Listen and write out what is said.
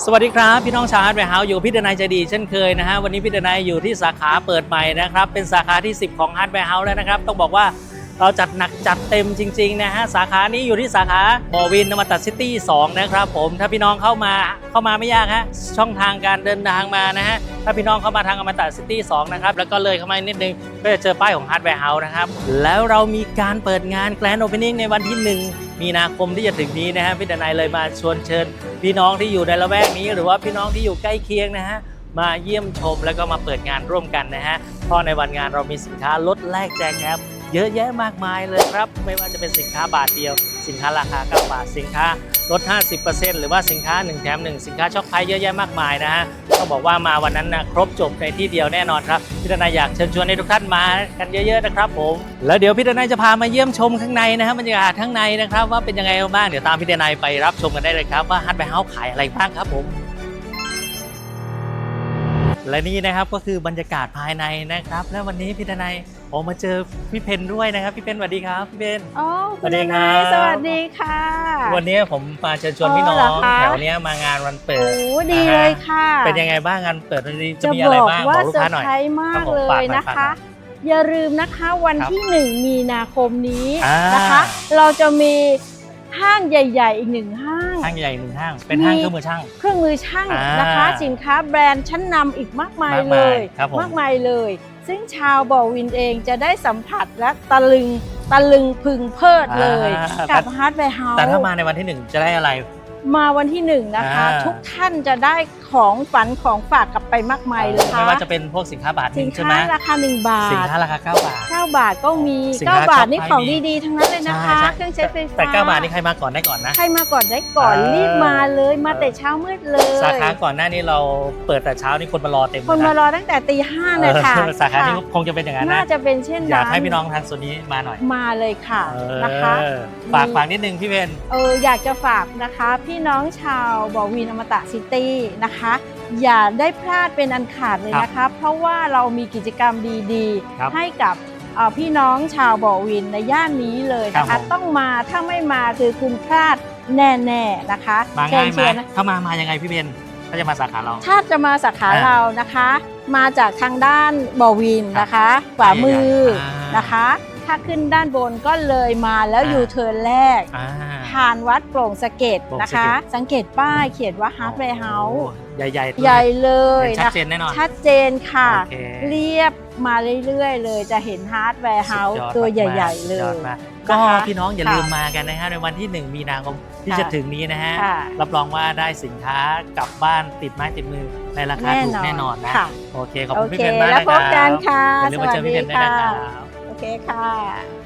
สวัสดีครับพี่น้องชาวฮาร์ดแวร์เฮาส์อยู่พี่เดนายใจดีเช่นเคยนะฮะวันนี้พี่เดนายอยู่ที่สาขาเปิดใหม่นะครับเป็นสาขาที่ 10 ของฮาร์ดแวร์เฮาส์แล้วนะครับต้องบอกว่าเราจัดหนักจัดเต็มจริงๆนะฮะสาขานี้อยู่ที่สาขาบอวินนมตัดซิตี้2นะครับผมถ้าพี่น้องเข้ามาเข้ามาไม่ยากฮะช่องทางการเดินทางมานะฮะถ้าพี่น้องเข้ามาทางอมตะซิตี้2นะครับแล้วก็เลยเข้ามานิดนึงก็จะเจอป้ายของฮาร์ดแวร์เฮาส์นะครับแล้วเรามีการเปิดงานแกลนโอเพนนิ่งในวันที่ 1 มีนาคมที่จะถึงนี้นะฮะพี่เดนายเลยมาชวนเชิญ พี่น้องที่อยู่ในละแวกนี้ หรือว่าพี่น้องที่อยู่ใกล้เคียงนะฮะมาเยี่ยมชมแล้วก็มาเปิดงานร่วมกันนะฮะเพราะในวันงานเรามีสินค้าลดแลกแจกแถมเยอะแยะมากมายเลยครับ ไม่ว่าจะเป็นสินค้าบาทเดียว สินค้าราคา 9 บาท สินค้าลด 50%หรือว่าสินค้า 1 แถม 1 สินค้าช็อปไพร์เยอะแยะมากมายนะฮะต้องบอกว่ามาวันนั้นนะครบจบในที่เดียวแน่นอนครับพี่ดนายอยากเชิญชวนให้ทุกท่านมากันเยอะๆนะครับผมแล้วเดี๋ยวพี่ดนายจะพามาเยี่ยมชมข้างในนะฮะบรรยากาศข้างในนะครับว่าเป็นยังไงบ้างเดี๋ยวตามพี่ดนายไปรับชมกันได้เลยครับว่าฮัทไปเฮาขายอะไรบ้างครับผมและนี่นะครับก็คือบรรยากาศภายในนะครับ และวันนี้พี่ดนาย ออกมาเจอพี่เพนด้วยนะครับพี่เพนสวัสดีครับพี่เพน อ๋อสวัคุณสดีนครับายสวัสดีค่ะ วันนี้ผมมาเชิญชวนพี่น้ออ๋อเหรงอคะแถวเนี้ยมางานวันเปิโอ้ดดีนะฮะเลยค่ะ เป็นยังไงบ้างงานเปิดวันนี้จะจะมีบอะไรอกบ้างว่าบอกลูกเซอค้าร์หน่อยไพรส์มาครักบผมเลฝากยหน่อยนะฝากหน่คะอยอย่าลืมนะคะวันครับที่ 1 มีนาคมนี้อ่านนะคะ เราจะมี ห้างใหญ่ ๆ อีกหนึ่งห้าง ห้างใหญ่หนึ่งห้าง เป็นห้างมีเครื่องมือช่าง เครื่องมือช่างอ่านนะคะสินค้าแบรนด์ชั้นนำอีกมากมายมากเลมายย ครับผม มากมายเลย ซึ่งชาวบ่อวินเองจะได้สัมผัสและตะลึงตะลึงพึงเพลิดเลย อ่ากับฮาร์ดแวร์เฮาส์แต่ถ้ามาในวันที่หนึ่งจะได้อะไร มาวันที่หนึ่งนะคะ อ่า ทุกท่านจะได้ของฝันของฝากกลับไปมากมายเลยค่ะไม่ว่าจะเป็นพวกสินค้าบาทหสินึ่นงใช่ไหมค้าราคา 1 บาสินทค้าราคา 9 บาท 9บาทก็มี สินค้า9 บาทนี่ช็อปของไมีดี ๆ ทั้งนั้นเลยนะคะใช่ เครื่องใช้ไฟฟ้าแต่ 9 บาทนี่ใครมาก่อนได้ก่อนนะ ใครมาก่อนได้ก่อนเออ รีบมาเลยมาแต่เช้ามืดเลย สาขาก่อนหน้านี้เราเปิดแต่เช้านี่คนมารอเต็มเลยคนมารอตั้งแต่ตีห้าเลยค่ะเออสาขานี้ค่ะคงจะเป็นอย่างนั้นน่านะจะเป็นเช่นอยากนั้นให้พี่น้องทางโซนนี้มาหน่อยมาเลยค่ะเออนะคะฝากฝากนิดนึงพี่เพนเอออยากจะฝากนะคะ พี่น้องชาวบอวีนอมตะซิตี้นะคะ อย่าได้พลาดเป็นอันขาดเลยนะคะ เพราะว่าเรามีกิจกรรมดีครับๆให้กับเอ่อพี่น้องชาวบ่อวินในย่านนี้เลยนะครัคะบผมต้องมาถ้าไม่มาคือคุณพลาดแน่ๆนะคะมาง่ายไหมเชิญชวนนะถ้ามามายังไงพี่เพนถ้าจะมาสาขาเรา ถ้าจะมาสาขาอ่าเรานะคะ มาจากทางด้านบ่อวินนะคะขวามืออ่านนะคะ ถ้าขึ้นด้านบนก็เลยมาแล้วอ่ายูเทิร์นแรก อ่า ผ่านวัดโปร่งสะเก็ดโปร่งนะสะเก็คะ ด สังเกตป้ายเขียนว่าฮาร์ดแวร์เฮาส์โอ้ใหญ่ใหญ่ๆใหญ่เลยชัดนะเจนแน่นอน ชัดเจนค่ะ โอเค เรียบมาเรื่อยๆ เลยจะเห็นฮาร์ดแวร์เฮาส์สุดยอดตัวมากๆใหญ่ ๆ เลสุดอดยมากก็นะคะพี่น้องอย่าค่ะลืมมากันนะฮะในวันที่ 1 มีนาคมที่ค่ะ จะถึงนี้นะฮะ ค่ะรับรองว่าได้สินค้ากลับบ้านติดไม้ติดมือในราคาถูกแน่นอนนะ ค่ะโอเค ขอบโอคุณพี่เค เพนมากแล้วนะพครับบกันค่ะ อย่าลืมมาเจอพี่เพนด้วยนะครับโอ เคค่ะ